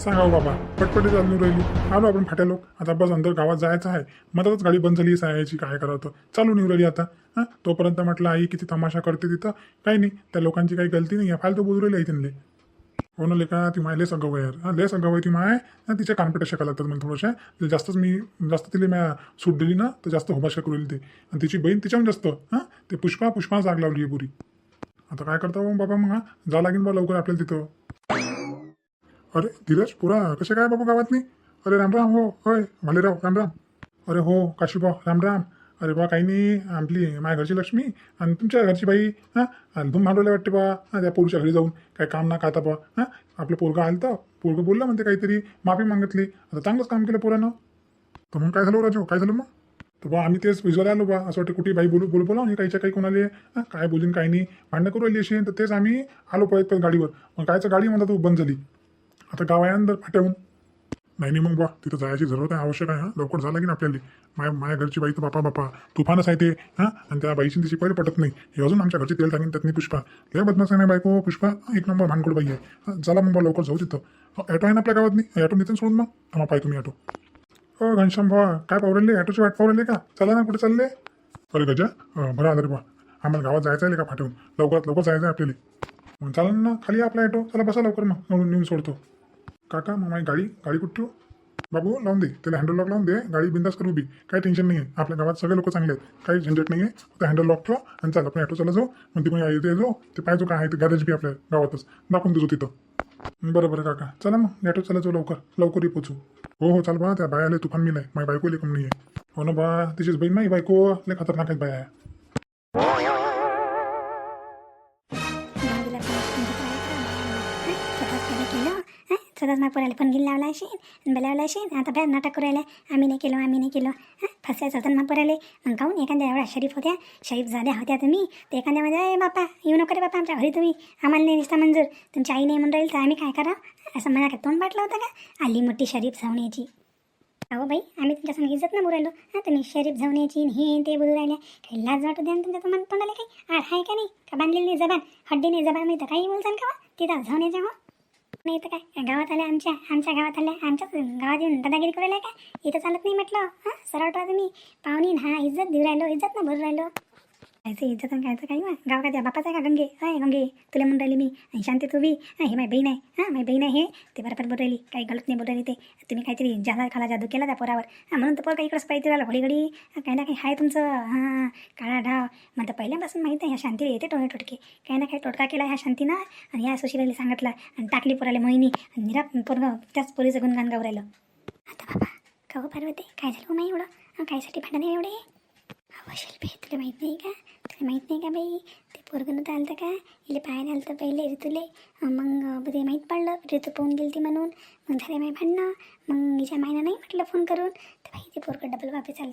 सांगा हो बाबा पटपटी चालू राहिली. आलो आपण फाट्या लोक. आता बस अंदर गावात जायचं आहे. मधातच गाडी बंद झाली सायाची काय करावं चालू निघू राहिली आता. हां? तोपर्यंत म्हटलं आई किती तमाशा करते तिथं. काही नाही त्या लोकांची काही गलती नाही आहे. फालतू बोलू राहिली आहे त्यांना हो ना लेका ती माय लेस सगव यार. हां लेस सगव आहे ती माय. ना तिच्या कानपेट्या शिकायला लागतात मला थोडंशा. जास्तच मी जास्त तिला मी सूट दिली ना तर जास्त होबाशा करू ते. आणि तिची बहीण तिच्याहून जास्त. हां? ते पुष्पा पुष्पा जाग लावली आहे पुरी आता काय करता मग बाबा मग हा? जा लागेल बा लवकर आपल्याला तिथं. अरे धीरज पुरा कसे काय बाबा गावात नाही अरे रामराम हो होय भालेराव रामराम. अरे हो काशीबा रामराम. अरे बा काही नाही आपली माझ्या घरची लक्ष्मी आणि तुमच्या घरची बाई हां? आणि धूम भांडवले वाटते बा हां त्या पोरीच्या घरी जाऊन. काय काम ना खाता बा हां? आपलं पोरगं आलं तर पोरगं बोललं म्हणते काहीतरी माफी मागितली. आता चांगलंच काम केलं पोरानं. तर मग काय झालं हो राजू? काय झालं मग? तर बा आम्ही तेच विजवायला आलो बा. असं वाटतं कुठे बाई बोलू बोलू बोला आणि काहीच्या काही कोणाले काय बोलीन काही नाही. भांडणं करू राहिली अशी तर तेच आम्ही आलो पळत पळत गाडीवर. मग कायचं गाडी म्हणतात तू? बंद झाली. आता गाव आहे अंदर फाट्याहून नाही नाही मग बा तिथं जायची जरूरत आहे आवश्यक आहे हां. लवकर झालं की ना आपल्याला? माया माझ्या घरची बाई तर बापा बापा. तुफानच आहे ते हां? आणि त्या बाईची तिची पहिले पटत नाही. हे अजून आमच्या घरची तेल टाकीन त्यातनी पुष्पा. लय बदमाश आहे ना बायको पुष्पा. एक नंबर भानगड बाई आहे. हां, चला मग बा लवकर जाऊ तिथं. ॲटो आहे ना आपल्या गावात नाही ॲटो नेते सोडून मग. थांबा पाय तुम्ही ॲटो. हो घनश्याम भावा काय पावरले ॲटोची वाट पावरले का? चला ना कुठे चालले? अरे गजा बरं आलं रे बा आम्हाला गावात जायचं आहे का फाटवून लवकरात लवकर जायचं आहे आपल्याला. मग चालेल ना खाली आपला ॲटो. चला बसा लवकर मग. म्हणून नेऊन सोडतो. काका मग माझी गाडी गाडी ठेवू? बाबू, लावून दे. त्याला हँडल लॉक लावून दे. गाडी बिंदास करू बी काही टेन्शन नाही आहे आपल्या गावात सगळे लोक चांगले आहेत. काही झंझट नाही आहे फक्त हँडल लॉक ठेवा आणि चाल, आपण ॲटो चला जाऊ. मग ती येते जाऊ. ते पाहिजे काय आहे ते गॅरेज बी आपल्या गावातच. दाखवून देतो तिथं. बरं बरं, काका. चला मग. ॲटो चला जाऊ लवकर. लवकर पोचू. हो हो, चाल बा. त्या बाया आले तुफान मी नाही माझी बायको लेकून नाही आहे हो ना बा. तिचीच बहीण नाही बायको. लय खतरनाक आहेत बाया. हं? स्वतःच पोराला लावला असेल आणि बोलावला असेल आता बाहेर नाटक करायला आम्ही नाही केलो आम्ही नाही केलो. हां फसायचं होतं ना मग पोराले मग काहून? एखाद्या एवढ्या शरीफ होत्या शरीफ झाल्या होत्या तुम्ही. तर एखाद्या मध्ये बापा येऊ नको रे बापा आमच्या घरी तुम्ही. आम्हाला नाही रिश्ता मंजूर. तुमची आई नाही म्हणून राहील तर आम्ही काय करा असं मला काय तोंड वाटलं होतं का? आली मोठी शरीफ जाऊन अहो बाई आम्ही तुमच्या संग इज्जत ना बोलायलो हां तुम्ही शरीफ जाऊन यायची हे ते बोलू राहिल्या. काही लाज वाटू द्या तुमच्या तुम्हाला तोंडाला काही? आड आहे का नाही? का बांधलेली जबान? हड्डी नाही जबान नाही तर काही बोलसान का हो? तिथं जाऊन यायच्या हो? नाही तर काय? गावात आल्या आमच्या आमच्या गावात आल्या. आमच्याच गावात येऊन दादागिरी करायला काय इथं चालत नाही म्हटलं. हां सरळ तुम्ही पाहुणी हा इज्जत देऊ राहिलो इज्जत ना भरू राहिलो. कायचं इज्जत आणि कायचं काही गाव काय त्या बापाचा आहे का गंगे हाय गंगे तुला म्हणून राहिली मी आणि शांती तू बी हे माय बहीण आहे हां माय बहीण आहे हे ते बरोबर बोल राहिली काही गलत नाही बोल राहिली ते तुम्ही काहीतरी जाला खाला जादू केला त्या पोरावर हां म्हणून तर पोर काही इकडंच पाहिजे राहिला घडी घडी काही ना काही आहे तुमचं हां काळा ढाव मग तर पहिल्यापासून माहीत आहे ह्या शांतीला येते टोळे टोटके काही ना काही टोटका केला ह्या शांतीनं आणि ह्या सुशिलाला सांगितलं आणि टाकली पोराला मोहिनी आणि निराप पोरग त्याच पोरीचं गुणगान गाव राहिलं आता बाबा का हो पार्वती काय झालं हो नाही एवढं हं, कायसाठी भांडण आहे एवढे अहो शिल्पी तुला माहीत नाही का तुला माहीत नाही का बाई पोरगं तर आलं का इले पाहायला आलं तर पहिले ऋतूले. मग ते माहीत पडलं ऋतू पाहून गेली ती म्हणून. मग झाले माही भांडणं. मग हिच्या मायनं नाही म्हटलं फोन करून. तर बाई ते पोरगं डबल वापस आलं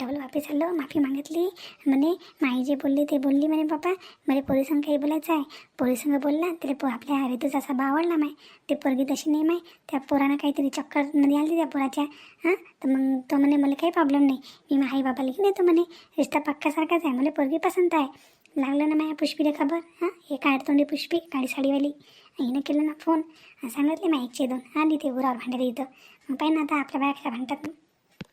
डबल वापस चाललं माफी मागितली. म्हणे माई जे बोलली ते बोलली म्हणे बाबा मला पोलिसांना काही बोलायचं आहे? पोलिसांना बोलला त्याला पो आपल्या ऋतूचा असा आवडला माय. ते पोरगी तशी नाही माय. त्या पोरानं काहीतरी चक्करमध्ये आली त्या पोराच्या. हां? तर मग तो म्हणे मला काही प्रॉब्लेम नाही. मी माई आई बाबाला घेऊन येतो म्हणे. रिश्ता पक्कासारखाच आहे. मला पोरगी पसंत आहे. लागलं ना माझ्या पुष्पीला खबर? हां? हे काढ पुष्पी? काळी साडीवाली. हिनं केलं ना फोन. सांगितले मा एकशे दोन. आली ते उरावर भांडायला इथं. मग पाहिजे ना आता आपल्या बाया भांडतात.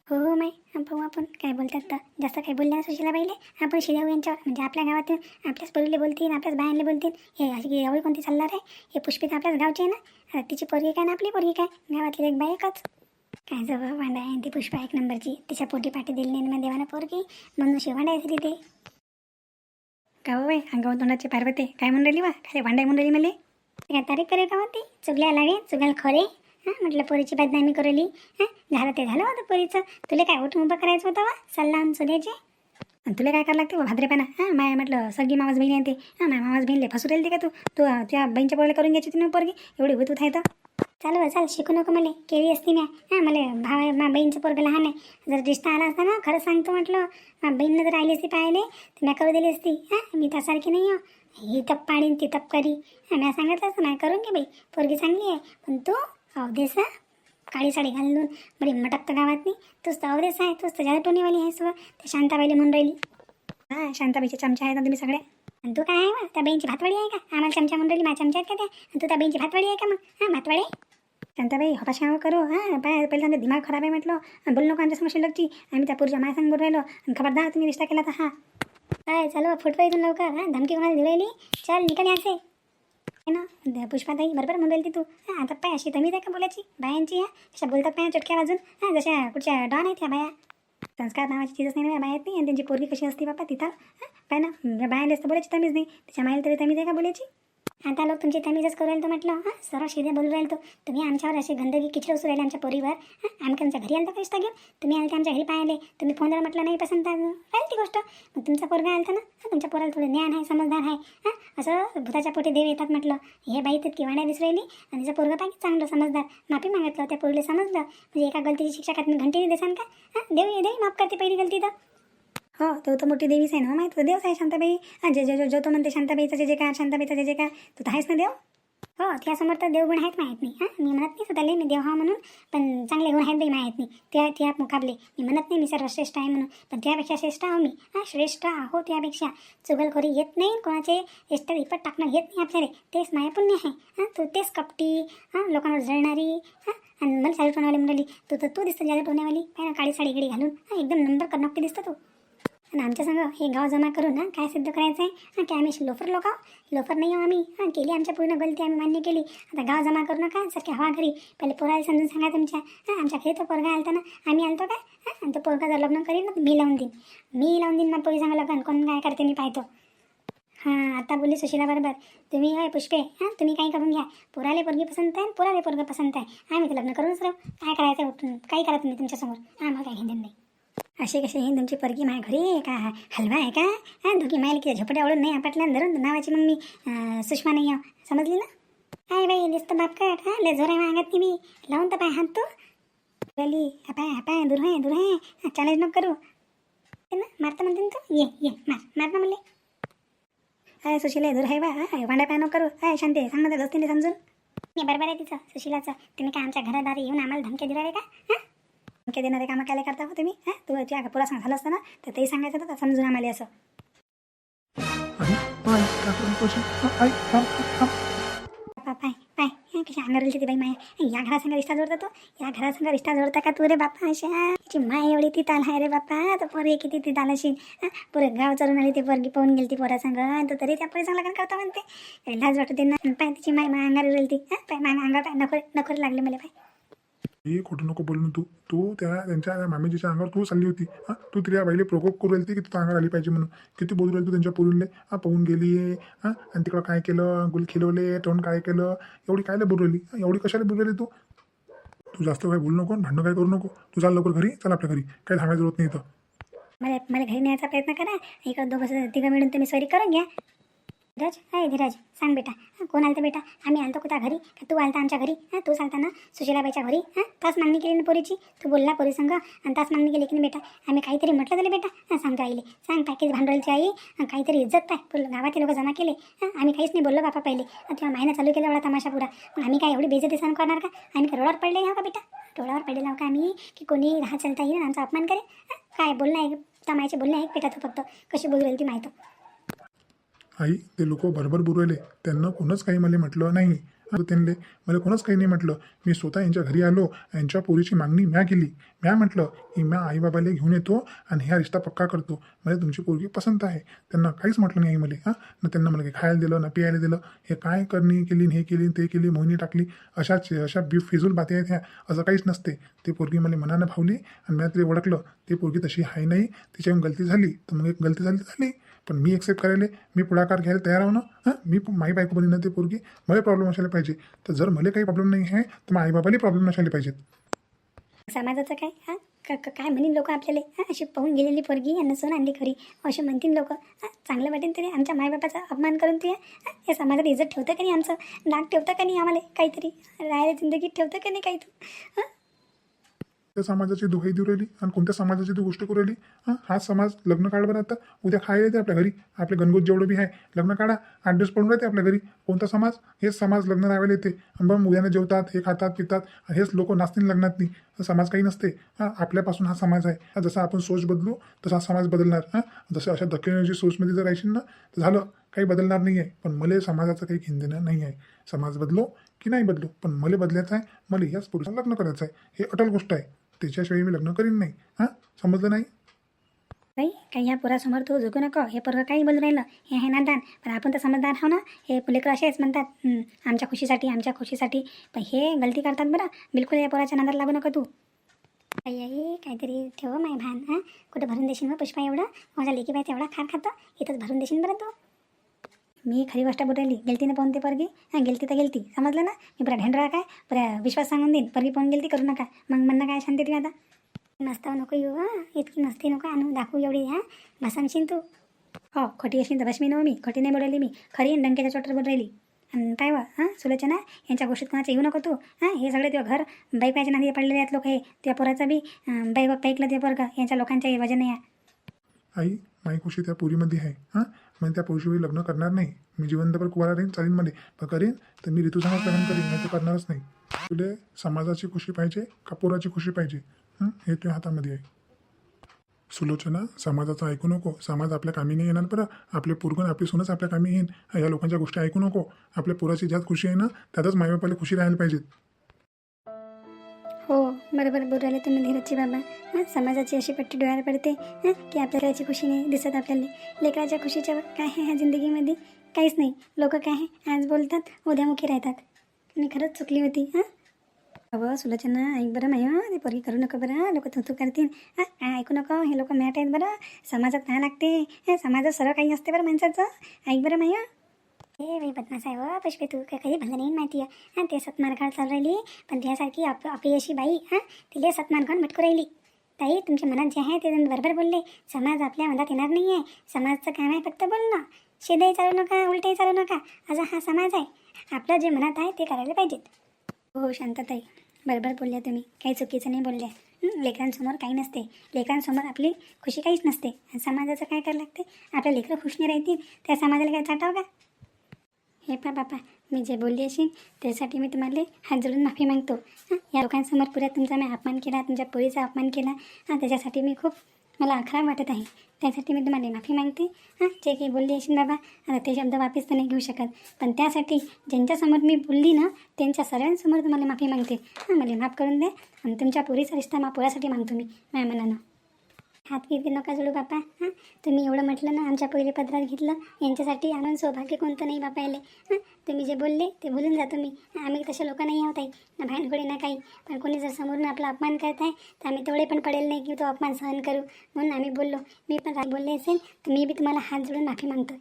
हो हो माय. पाहू आपण. काय बोलतात तर. जास्त काही बोलल्या सुशीला बाईले? आपण शिराऊ यांच्यावर. म्हणजे आपल्या गावातून आपल्याच पोरीले बोलतील आपल्याच बायांना बोलतील. हे अशी एवढी कोणती चालणार आहे? हे पुष्पित आपल्याच गावची आहे ना? आता तिची पोरगी काय ना आपली पोरगी काय? गावातली एक बाई एकच. काय जवळ भांडा आहे ती पुष्पा एक नंबरची. तिच्या पोटी पाठी दिली नाही मग देवाना पोरगी. म्हणून शिवांडा आहे ते का हो बाई अंगावर तोंडाची पार्वती काय म्हणून राहिली वा? काय भांडाय म्हणून राहिली मला? काय तारीख करे का होती चुगल्या लागे चुगल खोरे. हां म्हटलं पोरीची बदनामी करवली हां झालं ते झालं होतं पोरीचं. तुला काय उठून उभं करायचं होतं वा? सल्ला आणि सुद्याचे आणि तुला काय करावं लागते बा भाद्रेपणा? हां माया म्हटलं सगळी मामाज बहीण येते हां माया मामाज बहिणीले फसू राहिली का तू? तू त्या बहिणीच्या पोराला करून घ्यायची तुम्ही पोरगी? एवढी होत आहे तर चाल बरं चाल शिकू नको मला. केळी असती म्या. हां मला भाव मा बहीणचं पोरगं लहान आहे. जर रिश्ता आला असता ना खरं सांगतो म्हटलं मा बहीणनं जर आली असती पाहिले तर म्या करू दिली असती. हां मी त्यासारखी नाही हो ही तप पाडीन ती तप करी. हां म्या सांगितलं असतं ना करून घे बाई. पोरगी चांगली आहे पण तू अवधेस काळी साडी घालून बरी मटक तर गावात नाही तूच तर अवदेस आहे तूच तर जादा टोनीवाली आहे सगळं. ते शांताबाईला म्हणून राहिली. हां शांताबाईचे चमचे आहेत ना तुम्ही सगळ्या आणि तू काय आहे वा त्या बहीणची भातवाडी आहे का? आम्हाला चमचा म्हणून राहिली माझ्या चमचा आहेत का त्या? आणि तू त्या बहीणची भातवाडी आहे का मग? हां भातवाडी? शांताबाई हपाशा करू हां? पाय पहिले दिमाग खराब आहे म्हटलं. बोल नको आमच्यासमोर शिल्लकची. आम्ही त्या पुरुषा माझ्या सांग बोलू राहिलो. आणि खबरदार तुम्ही रिश्ता केला तर हा. काय चालू फुटवा इथून लवकर हां? धमकी कोणाला दिली चल निकाल याचे आहे ना पुष्पाताई बरोबर म्हणून राहील ती तू. हां आता पाय अशी तमीच आहे का बोलायची? बायांची हां? कशा बोलतात पाय चटक्या वाजून. हां जशा कुठच्या डॉन आहेत त्या बाया. संस्कार नावाची चीजच नाही बाया येत नाही आणि त्यांची पोरगी कशी असते बापा तिथं? हां पाय ना बायाला तर बोलायची तमीच नाही. तिच्या मायला तरी तमीच आहे का बोलायची? आता लोक तुमची तमीजच करू राहिलो तर म्हटलं हां सर्व शिदे बोलू राहिलो तो. तुम्ही आमच्यावर अशी गंदगी किचड उसू राहिले आमच्या पोरीवर? हां आम्ही तुमच्या घरी आलता कष्ट घेऊन? तुम्ही आलते आमच्या घरी पाहिले तुम्ही फोनवर म्हटलं नाही पसंत राहील ती गोष्ट. मग तुमचा पोरगा आलता ना? हां तुमच्या पोराला थोडं ज्ञान आहे समजदार आहे. हां असं भूताच्या पोटी देव येतात म्हटलं. हे बाई तर किवाड्या दिसू राहिली. आणि तिचा पोरगा पाहिजे चांगलं समजदार. माफी मागितलं त्या पोरीला समजलं. म्हणजे एका गलतीची शिक्षा का तुम्ही घंटेने देसान का? हां देऊ ये देऊ माफ करते पहिली गलती तर. हो तो तर मोठी देवीच आहे ना माहीत देवच आहे शांताबाई. जे जे जो जो तो म्हणते शांताबाईचा जे जे काय शांताबाईचा जे जे काय तू तर आहेस ना देव? हो त्यासमोर तर देवगुण आहेत माहीत नाही. हां मी म्हणत नाही स्वतःले मी देव हा म्हणून पण चांगले गुण आहेत बाई माहीत नाही. त्या त्या मुकाबले. मी म्हणत नाही मी सर्वश्रेष्ठ आहे म्हणून पण त्यापेक्षा श्रेष्ठ आहो मी. हां श्रेष्ठ आहो त्यापेक्षा. चुगलखोरी येत नाही कोणाचे एस्टर इपट टाकणं येत नाही आपल्याला. तेच मायापुण्य आहे. हां तू तेच कपटी हां लोकांवर जळणारी हां आणि मला साडी टोनावाली म्हणाली तू तर तू दिसतं जादा टोण्यावाली काय ना काळी साडी गिडी घालून. हां एकदम नंबर करनोक्ती दिसतं तू. आणि आमच्या संग हे गाव जमा करून ना काय सिद्ध करायचं आहे हां की आम्ही लोफर लोक आहो लोफर नाही आहो आम्ही. हां केली आमच्या पूर्ण गलती आम्ही मान्य केली. आता गाव जमा करू नका सारख्या हवा घरी. पहिले पोराला समजून सांगा तुमच्या. हां आमच्या घरी तो पोरगा आलता ना आम्ही आलतो काय? हां आणि तो पोरगा जर लग्न करीन ना तर मी लावून देईन. मी लावून देईन मग पोरी सांगा लग्न. कोण काय करते मी पाहतो. हां आता बोलली सुशीला बरोबर. तुम्ही होय पुष्पे? हां तुम्ही काही करून घ्या. पोराले पोरगी पसंत आहे पोराले पोरगं पसंत आहे. आम्ही तर लग्न करूनच राहू. काय करायचं उठून? काही करा तुम्ही तुमच्यासमोर. आम्हाला काही घेणं नाही. असे कसे ही तुमची पोरगी माझ्या घरी आहे का? हलवा आहे का? हां दोघी मायला की झोपड्या ओळून नाही आपटल्या धरून नावाची मग मी सुषमा नाही आहो. समजली ना? काय बाई दिसतं बापकट हां ले जोर आहे मागत मी लावून तर पाय हात तू. गली पाय पाय दूर आहे दूर आहे. चॅलेंज नको करू. ना मारता म्हणते तू? ये ये मार मार ना म्हणले. हाय सुशीला दूर आहे बा. हाय पाय नको करू. हाय शांती सांग ना दोस्तीने समजून. मी बरोबर आहे तिचं सुशीलाचं. तुम्ही काय आमच्या घरादारी येऊन आम्हाला धमक्या दिला का? हां? धमके देणारे कामं काय करता हो तुम्ही? हां? तू तुझ्या पुरा सांग झालं असतं ना तर तेही सांगायचं होतं समजून आम्हाला असं. बापा पाय कशी अंगावर येते बाई माया. या घरासंग रिश्ता जोडता तो? या घरासंग रिश्ता जोडता का तू रे बापा अशा? तिची माय एवढी ती ताल आहे रे बापा. तर पोरी किती ती ताल अशी पुरे गाव चरून आली ती पोरगी पाहून गेली ती पोरासंग आणि तो तरी त्या पोरीसंग लग्न करता म्हणते. लाज वाटते ना. पाय तिची माय माय अंगावर येईल ती. पाय माय अंगावर पाय. नखर नखर लागले मला पाय. हे खोटं नको बोलून तू तू त्या त्यांच्या मामीजीच्या अंगावर तू चालली होती. हां तू तिला बाईले प्रोकोप करू राहिली की तू अंगावर आली पाहिजे म्हणून. किती बोलू राहिली तू त्यांच्या पोरीले? हां पाहून गेली हां आणि तिकडं काय केलं? गुल खिलवले तोंड काय केलं? एवढी कायला बोलू राहिली? एवढी कशाला बोलू राहिली तू? तू जास्त काय बोलू नको आणि भांडणं काय करू नको. तू चाल लवकर घरी चल आपल्या घरी. काही थांबायचं होत नाही इथं. मला मला घरी न्यायचा प्रयत्न करा. इकडं दोघं तिघं मिळून तुम्ही सॉरी करून घ्या. धीरज हाय धीरज सांग बेटा. कोण आलतं बेटा? आम्ही आलतो कुठं? घरी? का तू आलता आमच्या घरी? हां तू चालता ना? सुशीलाबाईच्या घरी? हां तास मागणी केली ना पोरीची? तू बोलला पोरी संग. आणि तास मागणी केली की नाही बेटा? आम्ही काहीतरी म्हटलं तरी बेटा. हां सांगतो आईले. सांग पॅकेज भांडवलची आई. काहीतरी इज्जत पाय. पूर्ण गावातले लोक जमा केले. हां आम्ही काहीच नाही बोललो बापा पहिले. तेव्हा महिना चालू केला एवढा तमाशा पुरा. मग आम्ही काय एवढी बेजती सहन करणार का? आम्ही काय रोडावर पडले हो का बेटा? रोडावर पडले हो का आम्ही? की कोणी राहा चालता येईल आमचा अपमान करे काय बोलणं आहे? तमायचे बोलणे आहे बेटा तू फक्त. कशी बोलू राहील ती माहिती. आई ते लोक बरोबर बुरवले त्यांना कोणच काही मला म्हटलं नाही. त्यांनी मला कोणच काही नाही म्हटलं. मी स्वतः यांच्या घरी आलो यांच्या पोरीची मागणी म्या केली. म्या म्हटलं की म्या आईबाबाला घेऊन येतो आणि ह्या रिश्ता पक्का करतो. मला तुमची पोरगी पसंत आहे. त्यांना काहीच म्हटलं नाही आई मला हां? ना त्यांना मला काही खायला दिलं ना पियायला दिलं. हे काय करणी केली हे केली ते केली मोहिनी टाकली. अशाच अशा बी फिजूल बाती आहेत ह्या. असं काहीच नसते. ती पोरगी मला मनानं भावली आणि म्या तरी ओळखलं. ते पोरगी तशी आहे नाही. तिच्याहून गलती झाली. तर मग एक गलती झाली झाली. पण मी एक्सेप्ट करायला मी पुढाकार घ्यायला तयार आहो ना? हां? मी माई बायको बनी ना ते पोरगी मला प्रॉब्लेम असायला पाहिजे. तर जर मला काही प्रॉब्लेम नाही आहे तर मग आईबाबाला प्रॉब्लेम नसायला पाहिजेत. समाजाचं काय? हां? काय म्हणीन लोक आपल्याला? हां? अशी पाहून गेलेली पोरगी यांना सोन आणली खरी असे म्हणतील लोक. चांगलं वाटेल तरी आमच्या मायबापाचा अपमान करून ते या समाजात इज्जत ठेवतं का नाही आमचं? नाक ठेवतं का नाही आम्हाला काहीतरी? राहायला जिंदगीत ठेवतं का नाही काही तू? हां? त्या समाजाची दुहाई देऊ राहिली आणि कोणत्या समाजाची तू गोष्ट करू राहिली? हां? हा समाज लग्न काढ बरं आता. उद्या खायला येते आपल्या घरी? आपले गणगोत जेवढं बी आहे लग्न काढा. आठ दिवस पडून राहते आपल्या घरी. कोणता समाज? हेच समाज लग्न राहायला येते. आणि मग उद्याने जेवतात हे खातात पितात. हेच लोक नाचतील लग्नात नाही समाज काही नसते. हां आपल्यापासून हा समाज आहे. जसा आपण सोच बदलू तसा हा समाज बदलणार. हां? जसं अशा दक्षिणेची सोचमध्ये जर राहशील ना तर झालं. काही बदलणार नाही आहे. पण मला समाजाचं काही घेणं देणं नाही आहे. समाज बदलो की नाही बदलू? पण मला बदलायचं आहे मला याच पुरुषाला लग्न करायचं आहे. हे अटल गोष्ट आहे. त्याच्याशिवाय मी लग्न करीन नाही. हां? समजलं नाही? बाई काही ह्या पोरासमोर तू झुकू नको. हे पोरं काही बोलून राहिलं. हे आहे नादान. पण आपण तर समजदार हो ना. हे लेकरं असेच म्हणतात. हं, आमच्या खुशीसाठी आमच्या खुशीसाठी. पण हे गलती करतात बरं. बिलकुल या पोराच्या नादात लागू नको तू. आई आई काहीतरी ठेव माय भान. हां? कुठं भरून देशील मग पुष्पा एवढं? माझ्या लेकी बाई एवढा खार खातं. इथंच भरून देशील बरं तू. मी खरी गोष्ट बोलायली गेलतीनं पाहून ते पोरगी? हां गेलती तर गेलती. समजलं ना? मी बरं ढेंडरा काय? बरं विश्वास सांगून देईन. परगी पाहून गेलती करू नका. मग म्हणणं काय शांती तुम्ही आता? मस्त नको येऊ हां. इतकी मस्ती नको आणू. दाखवू एवढी हां. भसामशीन तू? हो खोटी अशी तर भसमी नो हो मी. खोटी नाही बोलायली मी. खरी आणि डंकेच्या चोटर बोल राहिली आणि काय वा हां? सुलोचना? यांच्या गोष्टीत कोणाचं येऊ नको तू? हां? हे सगळे तुझ्या घर बाईकाच्या नांदी पडलेले आहेत लोक हे. त्या पोराचा बी. बाई बाप ऐकलं ते पोरगा. यांच्या लोकांच्या वजन या. आई माई खुशी त्या पुरीमध्ये आहे हां? मग त्या पुरुषी लग्न करणार नाही. मी जिवंतभर कुवारा राहीन चालीन मध्ये पण करीन तर मी ऋतुसंगच लग्न करीन नाही तर करणारच नाही. तुले समाजाची खुशी पाहिजे का खुशी पाहिजे? हे? तुझ्या हातामध्ये आहे. सुलोचना समाजाचं ऐकू नको. समाज आपल्या कामी नाही येणार बरं. आपले पोरगण आपली सुनच आपल्या कामी येईन. या लोकांच्या गोष्टी ऐकू नको. आपल्या पुराची ज्यात खुशी आहे ना त्यातच मायबापाला खुशी राहायला पाहिजेत. बरोबर बोलू तुम्ही धीरजची बाबा हां समाजाची अशी पट्टी डोळ्यावर पडते हां की आपल्याला याची खुशी नाही दिसत आपल्याला. लेकराच्या खुशीच्या काय आहे ह्या जिंदगीमध्ये? काहीच नाही. लोक काय आहे? आज बोलतात उद्यामुखी राहतात. मी खरंच चुकली होती हां? अहो सुलोचना ऐक बरं माय ते पोरगी करू नको बरं लोक तू तू करतील. हां ऐकू नको? हे लोक मॅट आहेत बरं. समाजात काय लागते. हे समाजात सर्व काही असते बरं माणसाचं. ऐक बरं माय. ए वे बदमाश आहे व पुष्पे तू काय कधी भलं नाही माहिती आहे. हां ते सतमार चालू राहिली. पण त्यासारखी अप अपयशी बाई हां तिले सतमार मटकू राहिली. ताई तुमच्या मनात जे आहे ते तुम्ही बरोबर बोलले. समाज आपल्या मनात येणार नाही आहे समाजचं काम आहे फक्त बोलणं. शेदाही चालू नका उलटही चालू नका. असा हा समाज आहे. आपलं जे मनात आहे ते करायला पाहिजेत. हो, हो शांतताई. बरोबर बोलल्या तुम्ही. काही चुकीचं नाही बोलल्या. लेकरांसमोर काही नसते. लेकरांसमोर आपली खुशी काहीच नसते. आणि समाजाचं काय करायला लागते? आपल्या लेकरं खुश नाही राहतील. त्या समाजाला काय चाटाव का? हे पा बापा मी जे बोलली असेल त्यासाठी मी तुम्हाला हात जोडून माफी मागतो. हां या लोकांसमोर पुऱ्या तुमचा मी अपमान केला तुमच्या पोरीचा अपमान केला. हां त्याच्यासाठी मी खूप मला खराब वाटत आहे. त्यासाठी मी तुम्हाला माफी मागते. हां जे काही बोलली असेल बाबा आता ते शब्द वापस तर नाही घेऊ शकत. पण त्यासाठी ज्यांच्यासमोर मी बोलली ना त्यांच्या सर्वांसमोर तुम्हाला माफी मागते. हां मला माफ करून द्या. आणि तुमच्या पोरीचा रिश्ता मा पोरासाठी मागतो मी माझ्या मनानं. हात किती नका जोडू बापा हां? तुम्ही एवढं म्हटलं ना आमच्या पहिले पदरात घेतलं. यांच्यासाठी आनंद सौभाग्य कोणतं नाही बापा याले हां? तुम्ही जे बोलले ते भुलून जा तुम्ही. आम्ही तसे लोक नाही आहोत आई ना भानगडी ना काही. पण कोणी जर समोरून आपला अपमान करत आहे तर आम्ही तेवढे पण पडेल नाही की तो अपमान सहन करू. म्हणून आम्ही बोललो मी पण बोलले असेल तर मी बी तुम्हाला हात जोडून माफी मागतो.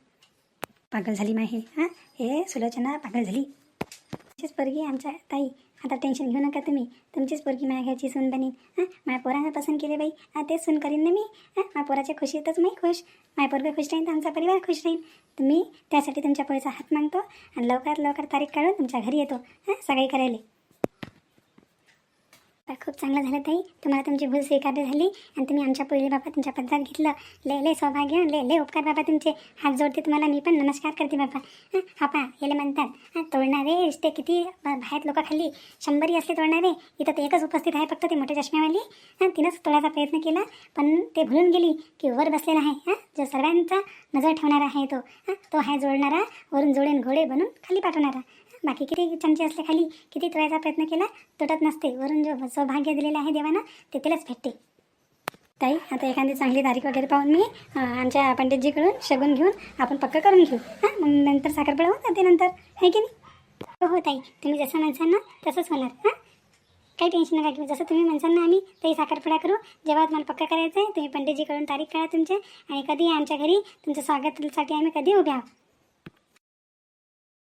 पागल झाली माही हां? हे सुलोचना पागल झाली. तसेच परगी आमच्या ताई. आता टेन्शन घेऊ नका तुम्ही. तुमचीच पोरगी माझ्या घ्यायची सून बनीन. हां माया पोरांना पसंत केले बाई. हां तेच सून करीन ना मी. हां माया पोराच्या खुशीतच मी खुश. माझ्या पोरगं खुश राहीन तर आमचा परिवार खुश राहीन. तुम्ही त्यासाठी तुमच्या पोरीचा हात मागतो आणि लवकरात लवकर तारीख काढून तुमच्या घरी येतो. हां सगळी करायला. तर खूप चांगलं झालं ताई. तुम्हाला तुमची भूल स्वीकारली झाली आणि तुम्ही आमच्या पहिले बाबा तुमच्या पदरात घेतलं. लय लय सौभाग्य लय लय उपकार बाबा तुमचे. हात जोडते तुम्हाला मी पण नमस्कार करते बाबा. हं, हा पा याला म्हणतात हां तोडणारे रिश्ते किती बाहेर लोक खाली शंभरी असले तोडणारे. इथं तर एकच उपस्थित आहे फक्त ते मोठे चष्म्यावाली. हां तिनंच तोडायचा प्रयत्न केला पण ते भुलून गेली की वर बसलेला आहे. हां जो सर्वांचा नजर ठेवणारा आहे तो. हां तो आहे जोडणारा वरून जोडेन घोडे बनून खाली पाठवणारा. बाकी किती चमचे असले खाली किती तोडायचा प्रयत्न केला तुटत नसते. वरून जो सौभाग्य दिलेलं आहे देवानं ते तिलाच भेटते. ताई आता एखादी चांगली तारीख वगैरे पाहून मी आमच्या पंडितजीकडून शगून घेऊन आपण पक्क करून घेऊ. हां मग नंतर साखरपुडा होऊन जाते नंतर आहे की नाही? हो हो ताई. तुम्ही जसं म्हणसान ना तसंच होणार हां? काही टेन्शन नका घेऊ. जसं तुम्ही म्हणसान ना आम्ही तेही साखरपुडा करू. जेव्हा तुम्हाला पक्का करायचं आहे तुम्ही पंडितजीकडून तारीख काढा तुमच्या आणि कधी आमच्या घरी तुमचं स्वागतासाठी आम्ही कधी उभ्या आहोत?